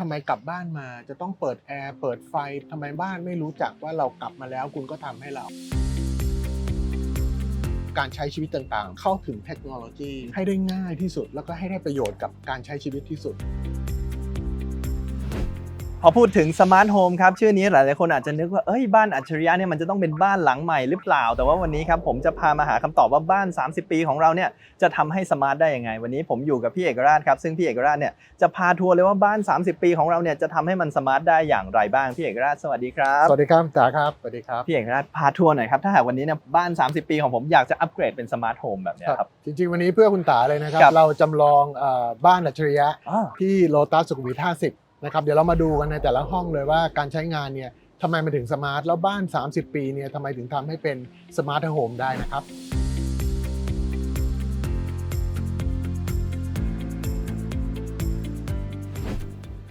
ทำไมกลับบ้านมาจะต้องเปิดแอร์เปิดไฟทำไมบ้านไม่รู้จักว่าเรากลับมาแล้วคุณก็ทำให้เรา การใช้ชีวิตต่างๆ เข้าถึงเทคโนโลยีให้ได้ง่ายที่สุด แล้วก็ให้ได้ประโยชน์กับการใช้ชีวิตที่สุด พอพูดถึงสมาร์ทโฮมครับชื่อนี้หลายๆคนอาจจะนึกว่าเอ้ยบ้านอัจฉริยะเนี่ยมันจะต้องเป็นบ้านหลังใหม่หรือเปล่า แต่ว่าวันนี้ครับผมจะพามาหาคำตอบว่าบ้าน 30 ปีของเราเนี่ยจะทำให้สมาร์ทได้ยังไง วันนี้ผมอยู่กับพี่เอกราชครับซึ่งพี่เอกราชเนี่ยจะพาทัวร์เลยว่าบ้าน 30 ปีของเราเนี่ยจะทำให้มันสมาร์ทได้อย่างไรบ้างพี่เอกราชสวัสดีครับสวัสดีครับจ๋าครับสวัสดีครับพี่เอกราชพาทัวร์หน่อยครับถ้าหากวันนี้เนี่ยบ้าน 30 ปีของผมอยากจะอัปเกรดเป็นสมาร์ทโฮมแบบเนี้ยครับจริงๆ วันนี้เพื่อคุณตาเลยนะครับครับเราจำลองเอ่อบ้านอัจฉริยะอ่าที่โลตัสสุขุมวิท50 นะครับเดี๋ยวเรามาดูกันในแต่ละห้องเลยว่าการใช้งานเนี่ยทำไมมันถึงสมาร์ทแล้วบ้าน 30 ปีเนี่ยทำไมถึงทำให้เป็นสมาร์ทโฮมได้นะครับ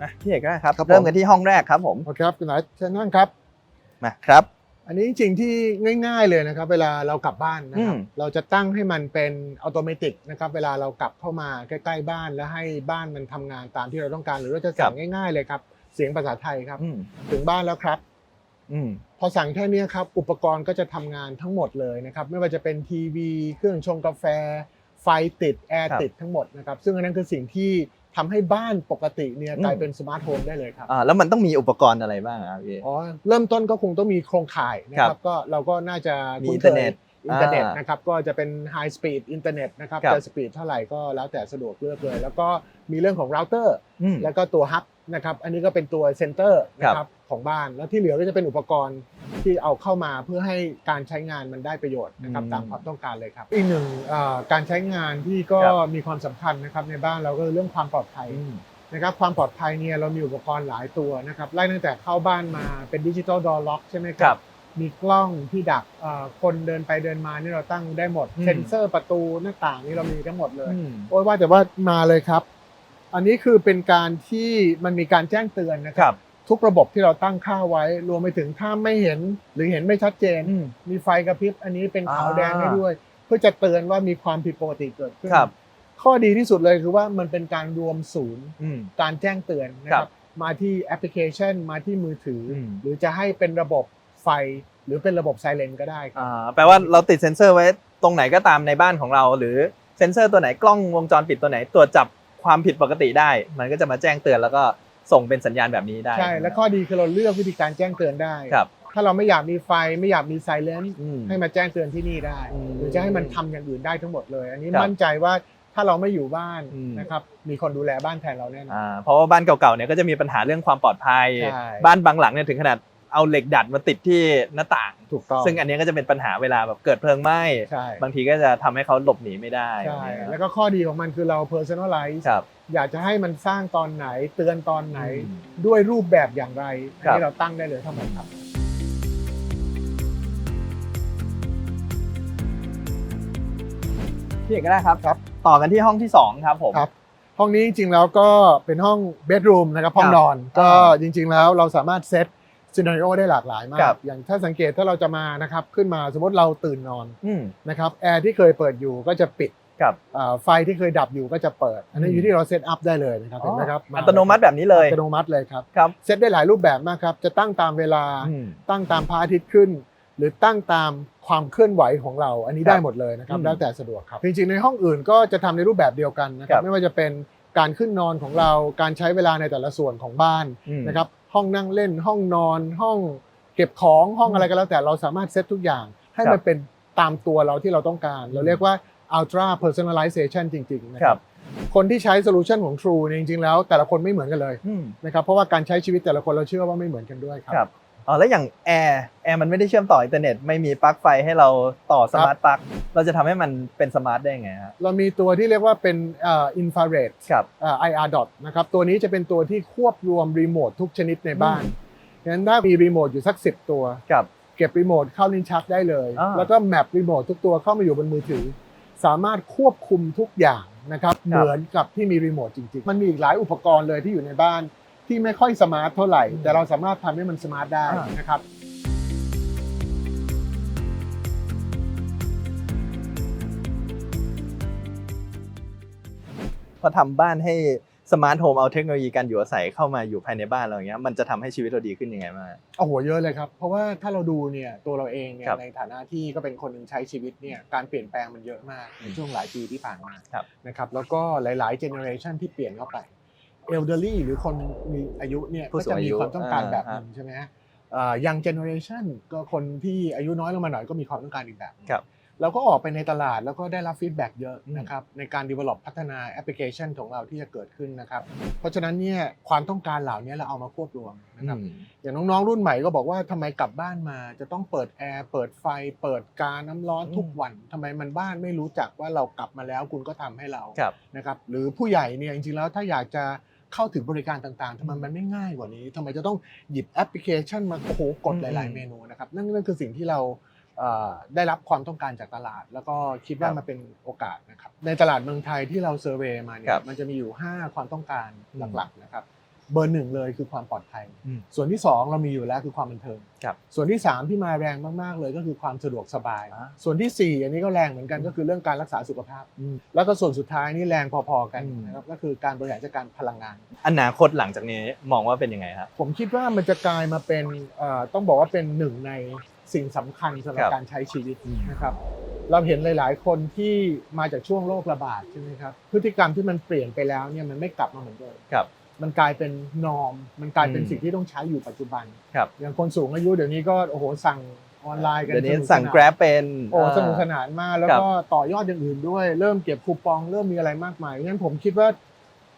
อะพี่เอกราชครับ ครับผม เริ่มกันที่ห้องแรกครับผม โอเคครับคุณนายเชิญนั่งครับ มาครับ อันนี้จริงๆที่ง่ายๆเลยนะครับ เวลาเรากลับบ้านนะครับ อืม เราจะตั้งให้มันเป็นอัตโนมัตินะครับ เวลาเรากลับเข้ามาใกล้ๆบ้านแล้วให้บ้านมันทำงานตามที่เราต้องการ หรือเราจะสั่งง่าย ๆเลยครับ เสียงภาษาไทยครับ อืมถึงบ้านแล้วครับ อืม พอสั่งแค่เนี้ยครับ อุปกรณ์ก็จะทำงานทั้งหมดเลยนะครับ ไม่ว่าจะเป็นทีวี เครื่องชงกาแฟ ไฟติด แอร์ครับ ติดทั้งหมดนะครับ ซึ่งอันนั้นคือสิ่งที่ ทำให้บ้านปกติเนี่ยอืมกลายเป็นสมาร์ทโฮมได้เลยครับ อ่าแล้วมันต้องมีอุปกรณ์อะไรบ้างครับพี่ อ๋อเริ่มต้นก็คงต้องมีโครงข่ายนะคครัรับบก็เราก็น่าจะมีคุ้อินนเคเทอร์เน็ยตอินเทอร์เน็ตอ่านนะครับก็จะเป็น High Speed อินเทอร์เน็ตนะครับครับ จะสปีดเท่าไหร่ก็แล้วแต่สะดวกเลือกเลย แล้วก็มีเรื่องของเราเตอร์ อืม แล้วก็ตัวฮับ นะครับอันนี้ก็เป็นตัวเซนเตอร์นะคครัรับบของบ้านแล้วที่เหลือก็จะเป็นอุปกรณ์ที่เอาเข้ามาเพื่อให้การใช้งานมันได้ประโยชน์นะครับอืมตามความต้องการเลยครับ อีกหนึ่งเอ่อการใช้งานที่ก็ครับมีความสำคัญนะครับในบ้านเราก็คือเรื่องความปลอดภัยอืมนะครับความปลอดภัยเนี่ยเรามีอุปกรณ์หลายตัวนะครับไล่ตั้งแต่เข้าบ้านมาเป็นดิจิตอลดอร์ล็อกใช่ไหมคครัรับมีกล้องที่ดักเอ่อคนเดินไปเดินมานี่เราตั้งได้หมดอืมเซ็นเซอร์ประตูหน้าต่างนี่เรามีทั้งหมดเลยอืมโอ้ยว่าแต่ว่ามาเลยครับ อันนี้คือเป็นการที่มันมีการแจ้งเตือนนะคครับ รับ ทุกระบบที่เราตั้งค่าไว้ รวมไปถึงถ้าไม่เห็นหรือเห็นไม่ชัดเจน อืม มีไฟกระพริบอันนี้เป็นขาวอ่าแดงให้ด้วย เพื่อจะเตือนว่ามีความผิดปกติเกิดขึ้นครับ ข้อดีที่สุดเลยคือว่ามันเป็นการรวมศูนย์ อืม การแจ้งเตือนนะคครัรับบมาที่แอปพลิเคชันมาที่มือถืออม หรือจะให้เป็นระบบไฟ หรือเป็นระบบไซเรนก็ได้ครับ อ่าแปลว่าเราติดเซ็นเซอร์ไว้ตรงไหนก็ตามในบ้านของเรา หรือเซ็นเซอร์ตัวไหนกล้องวงจรปิดตัวไหนตรวจจับ ความผิดปกติได้ มันก็จะมาแจ้งเตือนแล้วก็ส่งเป็นสัญญาณแบบนี้ได้ ใช่ และข้อดีคือเราเลือกวิธีการแจ้งเตือนได้ ครับ ถ้าเราไม่อยากมีไฟไม่อยากมีไซเรนอืมให้มาแจ้งเตือนที่นี่ได้ อืมหรือจะให้มันทำอย่างอื่นได้ทั้งหมดเลย อันนี้ครับมั่นใจว่าถ้าเราไม่อยู่บ้านอืม นะครับมีคนดูแลบ้านแทนเราแน่นอน อ่าเพราะว่าบ้านเก่าๆเนี่ยก็จะมีปัญหาเรื่องความปลอดภัย ใช่ บ้านบางหลังเนี่ยถึงขนาด เอาเหล็กดัดมาติดที่หน้าต่าง ถูกต้อง ซึ่งอันนี้ก็จะเป็นปัญหาเวลาแบบเกิดเพลิงไหม้ ใช่ บางทีก็จะทำให้เขาหลบหนีไม่ได้ใช่แล้วก็ข้อดีของมันคือเรา personalize ครับอยากจะให้มันสร้างตอนไหนเตือนตอนไหน อืม ด้วยรูปแบบอย่างไรอันครับนี้เราตั้งได้เลยทั้งหมดครับ พี่เอกก็ได้ครับ ครับ ต่อกันที่ห้องที่สองครับผม ครับ ห้องนี้จริงๆแล้วก็เป็นห้องเบดรูมนะครับห้องครับนอน ก็อ่าจริงๆแล้วเราสามารถเซต ซีนาริโอได้หลากหลายมาครักบอย่างถ้าสังเกตถ้าเราจะมานะครับขึ้นมาสมมติเราตื่นนอนอืมนะครับแอร์ที่เคยเปิดอยู่ก็จะปิดกับอ่าไฟที่เคยดับอยู่ก็จะเปิด อันนี้อืม อยู่ที่เราเซตอัพได้เลยนะครับเห็นไหมครับาอัตโนมัติแบบนี้เลยอัตโนมัติเลยครับครับเซตได้หลายรูปแบบมากครับจะตั้งตามเวลา อืม ตั้งตามพระอาทิตย์ขึ้น หรือตั้งตามความเคลื่อนไหวของเรา อันนี้ครับได้หมดเลยนะครับอืมแล้วแต่สะดวกครับจริงๆในห้องอื่นก็จะทำในรูปแบบเดียวกันนะคครัรับบ ไม่ว่าจะเป็นการขึ้นนอนของเราการใช้เวลาในแต่ละส่วนของบ้านอืม นะครับ ห้องนั่งเล่น ห้องนอน ห้องเก็บของห้องอะไรก็แล้วแต่เราสามารถเซตทุกอย่าง ให้ครับมันเป็นตามตัวเราที่เราต้องการ เราเรียกว่า ultra personalization จริงๆนะคครัรับบคนที่ใช้โซลูชันของ True เนี่ยจริงๆแล้วแต่ละคนไม่เหมือนกันเลยอืมนะครับเพราะว่าการใช้ชีวิตแต่ละคนเราเชื่อว่าไม่เหมือนกันด้วยครับครับ อ๋อแล้วอย่างแอร์แอร์มันไม่ได้เชื่อมต่ออินเทอร์เน็ตไม่มีปลั๊กไฟให้เราต่อสมาร์ทปลั๊กเราจะทำให้มันเป็นสมาร์ทได้ยังไงฮะ เรามีตัวที่เรียกว่าเป็นเอ่อ infrared ครับ เอ่อ IR dot นะครับตัวนี้จะเป็นตัวที่ควบรวมรีโมททุกชนิดในบ้านงั้นถ้ามีรีโมทอยู่สัก 10 ตัวกับ เก็บรีโมทเข้าลิ้นชักได้เลย อ่า แล้วก็แมปรีโมททุกตัวเข้ามาอยู่บนมือถือ สามารถควบคุมทุกอย่างนะครับ เหมือนกับที่มีรีโมทจริงๆ มันมีอีกหลายอุปกรณ์เลยที่อยู่ในบ้าน ที่ไม่ค่อยสมาร์ทเท่าไหร่ แต่เราสามารถทำให้มันสมาร์ทได้อ่านนะครับ พอทำบ้านให้สสมาร์ทโฮมเอาเทคโนโลยีการอยู่อาศัยเข้ามาอยู่ภายในบ้านเราอย่างเงี้ยมันจะทำให้ชีวิตเราดีขึ้นยังไงบ้าง โอ้โหเยอะเลยครับ เพราะว่าถ้าเราดูเนี่ยตัวเราเองเนี่ยครับในฐานะที่ก็เป็นคนหนึ่งใช้ชีวิตเนี่ยการเปลี่ยนแปลงมันเยอะมากในอืมช่วงหลายปีที่ผ่านมาครับ นะครับแล้วก็หลายๆเจเนอเรชันที่เปลี่ยนเข้าไป เอลเดอรี่หรือคนมีอายุเนี่ยผู้ก็สูงจะอามียุความต้องการอ่า แบบหนึงใช่ไหมฮะยังเจเนอเรชันก็คนที่อายุน้อยลงมาหน่อยก็มีความต้องการอีกแบบหนึ่งครับเราก็ออกไปในตลาดแล้วก็ได้รับฟีดแบ็กเยอะอืม นะครับในการ develop พัฒนาแอปพลิเคชันของเราที่จะเกิดขึ้นนะครับเพราะฉะนั้นเนี่ยความต้องการเหล่านี้เราเอามาควบรวมนะครับอืมอย่างน้องๆ รุ่นใหม่ก็บอกว่าทำไมกลับบ้านมาจะต้องเปิดแอร์เปิดไฟ เปิดการน้ำร้อนอืม ทุกวันทำไมมันบ้านไม่รู้จักว่าเรากลับมาแล้วคุณก็ทำให้เราครับ นะครับหรือผู้ใหญ่เนี่ยจริงๆแล้วถ้าอยากจะ เข้าถึงบริการต่างๆทำไมมันไม่ง่ายกว่านี้ทำไมจะต้องหยิบแอปพลิเคชันมาโอ้โหกดอืมหลาย ๆ เมนูนะครับนั่นนั่นคือสิ่งที่เราเอ่อได้รับความต้องการจากตลาด แล้วก็คิดว่าครับมันเป็นโอกาสนะครับในตลาดเมืองไทยที่เราเซอร์เวย์มาเนี่ครัยบมันจะมีอยู่ 5 ความต้องการอืมหลักๆนะครับ เบอร์หนึ่งเลยคือความปลอดภัย อืม ส่วนที่2เรามีอยู่แล้วคือความบันเทิงครับส่วนที่3ที่มาแรงมากๆเลยก็คือความสะดวกสบาย อ่า ส่วนทีสี่4อันนี้ก็แรงเหมือนกันก็คือเรื่องการรักษาสุขภาพแล้วก็ส่วนสุดท้ายนี่แรงพอๆกันอืม นะครับก็คือการบริหารจัดการพลังงาน อนาคตหลังจากนี้มองว่าเป็นยังไงครับ ผมคิดว่ามันจะกลายมาเป็นเอ่อต้องบอกว่าเป็นหนึ่งในสิ่งสำคัญสำหรัครับบการใช้ชีวิตอืม นะครับ เราเห็นหลาย ๆ คนที่มาจากช่วงโรคระบาดใช่ไหมครับพฤติกรรมที่มันเปลี่ยนไปแล้วเนี่ยมันไม่กลับมาเหมือนเดิมครับ มันกลายเป็นนอม มันกลายเป็นอืมสิ่งที่ต้องใช้อยู่ปัจจุบันครับอย่างคนสูงอายุเดี๋ยวนี้ก็โอ้โหสั่งออนไลน์กันเดี๋ยวนี้สกสั่งนาน Grab เป็นโอ้าสนุกสนานมากแล้วครับก็ต่อยอดอย่างอื่นด้วย เริ่มเก็บคูปองเริ่มมีอะไรมากมายงั้นผมคิดว่า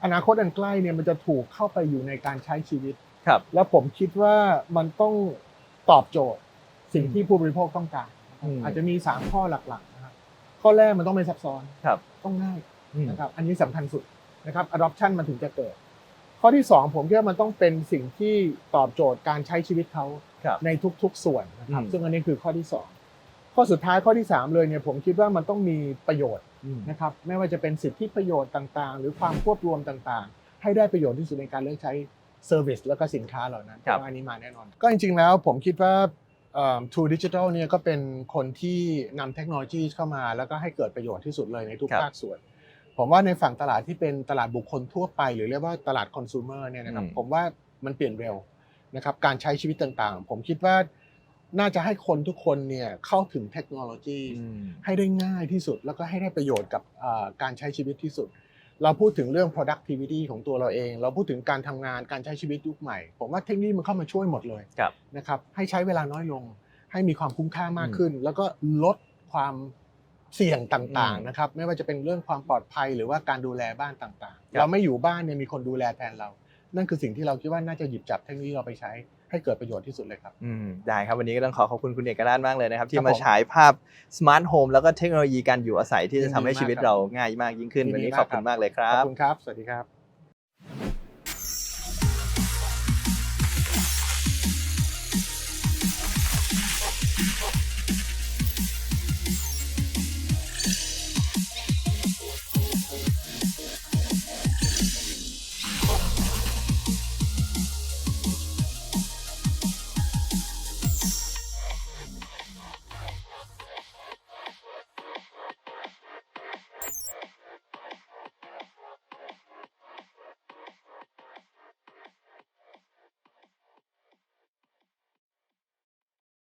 อนาคตอันใกล้เนี่ยมันจะถูกเข้าไปอยู่ในการใช้ชีวิตครับ แล้วผมคิดว่ามันต้องตอบโจทย์สิ่งอืมที่ผู้บริโภคต้องการนะครับอืมอาจจะมี 3 ข้อหลักๆนะครับข้อแรกมันต้องไม่ซับซ้อนครับต้องง่ายอืมนะครับอันนี้สำคัญสุดนะครับ adoption มันถึงจะเกิด ข้อที่ 2 ผมคิดว่ามันต้องเป็นสิ่งที่ตอบโจทย์การใช้ชีวิตเขาครับในทุกๆส่วนนะครับอืมซึ่งอันนี้คือข้อที่ 2 ข้อสุดท้ายข้อที่ 3 เลยเนี่ยผมคิดว่ามันต้องมีประโยชน์อืมนะครับไม่ว่าจะเป็นสิทธิประโยชน์ต่างๆ หรือความควบรวมต่างๆ ให้ได้ประโยชน์ที่สุดในการเลือกใช้เซอร์วิสแล้วก็สินค้าเหล่านั้นครับผมว่าอันนี้มาแน่นอน ก็จริงๆแล้วผมคิดว่าเอ่อ True Digital เนี่ยก็เป็นคนที่นำเทคโนโลยีเข้ามา แล้วก็ให้เกิดประโยชน์ที่สุดเลยในทุกครับภาคส่วน ผมว่าในฝั่งตลาดที่เป็นตลาดบุคคลทั่วไป หรือเรียกว่าตลาดคอน sumer เนี่ยนะครับอืมผมว่ามันเปลี่ยนเร็วนะครับการใช้ชีวิตต่างๆ ผมคิดว่าน่าจะให้คนทุกคนเนี่ยเข้าถึงเทคโนโลยีอืมให้ได้ง่ายที่สุด แล้วก็ให้ได้ประโยชน์กับเอ่อการใช้ชีวิตที่สุด เราพูดถึงเรื่อง productivity ของตัวเราเอง เราพูดถึงการทำงานการใช้ชีวิตยุคใหม่ ผมว่าเทคโนโลยีมันเข้ามาช่วยหมดเลยครับนะครับให้ใช้เวลาน้อยลง ให้มีความคุ้มค่ามากอืมขึ้น แล้วก็ลดความ เสี่ยงต่างอืมๆนะครับไม่ว่าจะเป็นเรื่องความปลอดภัยหรือว่าการดูแลบ้านต่างคๆรับเราไม่อยู่บ้านเนี่ยมีคนดูแลแทนเรา นั่นคือสิ่งที่เราคิดว่าน่าจะหยิบจับเทคโนโลยีเราไปใช้ให้เกิดประโยชน์ที่สุดเลยครับอืมได้ครับวันนี้ก็ต้องขอขอบคุณคุณเอกราชมากเลยนะครับ ที่ครับมาผมฉายภาพสมาร์ทโฮมแล้วก็เทคโนโลยีการอยู่อาศัยที่จะทำให้ยินดีมากชีวิตครับเราง่ายมากยิ่งขึ้นยินดีวันนี้มากขอบคุครัณบมากเลยครัขอบบคุณครับ สวัสดีครับ